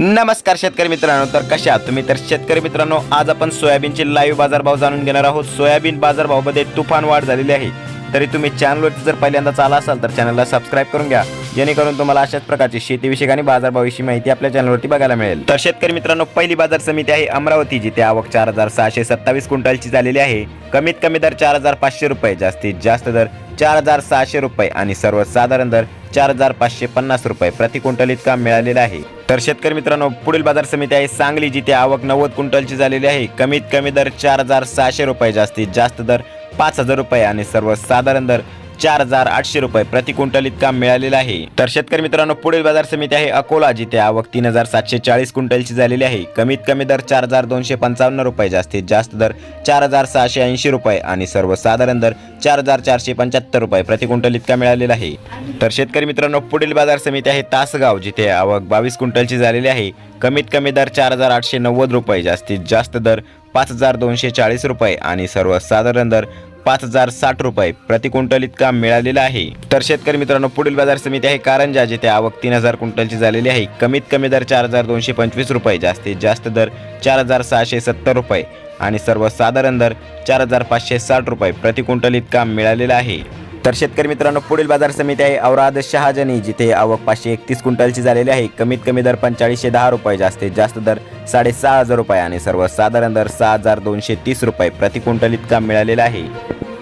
नमस्कार शेतकरी मित्रांनो तर कशा तुम्ही? तर शेतकरी मित्रांनो आज आपण सोयाबीनचे लाईव्ह बाजारभाव जाणून घेणार आहोत. सोयाबीन बाजारभावामध्ये तुफान वाढ झालेली आहे. तरी तुम्ही चॅनलवरती जर पहिल्यांदाच आला असाल तर चॅनलला सबस्क्राईब करून घ्या. जेणेकरून तुम्हाला अशाच प्रकारची शेतीविषयक आणि बाजारभावाविषयी माहिती आपल्या चॅनलवरती बघायला मिळेल. तर शेतकरी मित्रांनो पहिली बाजार समिती आहे अमरावती जिथे आवक चार हजार सहाशे सत्तावीस क्विंटलची झालेली आहे. कमीत कमी दर चार हजार पाचशे रुपये जास्तीत जास्त दर चार हजार सहाशे रुपये आणि सर्वसाधारण दर चार हजार पाचशे पन्नास रुपये प्रति क्विंटल इतका मिळालेला आहे. तर शेतकरी मित्रांनो पुढील बाजार समिती आहे सांगली जिथे आवक नव्वद क्विंटलची झालेली आहे. कमीत कमी दर चार हजार सहाशे रुपये जास्तीत जास्त दर पाच हजार रुपये आणि सर्वसाधारण दर चार हजार आठशे रुपये प्रति क्विंटल इतका मिळालेला आहे. तर शेतकरी मित्रांनो पुढील बाजार समिती आहे अकोला जिथे आवक तीन हजार सातशे चाळीस क्विंटलची झालेली आहे. कमीत कमी दर चार हजार दोनशे पंचावन्न रुपये जास्तीत जास्त दर चार हजार सहाशे ऐंशी रुपये आणि सर्वसाधारण दर चार हजार चारशे पंच्याहत्तर रुपये प्रति क्विंटल इतका मिळालेला आहे. तर शेतकरी मित्रांनो पुढील बाजार समिती आहे तासगाव जिथे आवक बावीस क्विंटलची झालेली आहे. कमीत कमी दर चार हजार आठशे नव्वद रुपये जास्तीत जास्त दर पाच हजार दोनशे चाळीस रुपये आणि सर्वसाधारण दर पाच हजार साठ रुपये प्रति क्विंटल इतका मिळालेला आहे. तर शेतकरी मित्रांनो पुढील बाजार समिती आहे कारंजा जिथे आवक तीन हजार क्विंटलची झालेली आहे. कमीत कमी दर चार हजार दोनशे पंचवीस रुपये जास्तीत जास्त दर चार हजार सहाशे सत्तर रुपये आणि सर्वसाधारण दर चार हजार पाचशे साठ रुपये प्रति क्विंटल इतका मिळालेला आहे. तर शेतकरी मित्रांनो पुढील बाजार समिती आहे औराद शहाजनी जिथे आवक पाचशे एकतीस क्विंटलची झालेली आहे. कमीत कमी दर पंचेचाळीसशे दहा रुपये जास्तीत जास्त दर साडेसहा हजार रुपये आणि सर्वसाधारण दर सहा हजार दोनशे तीस रुपये प्रति क्विंटल इतका मिळालेला आहे.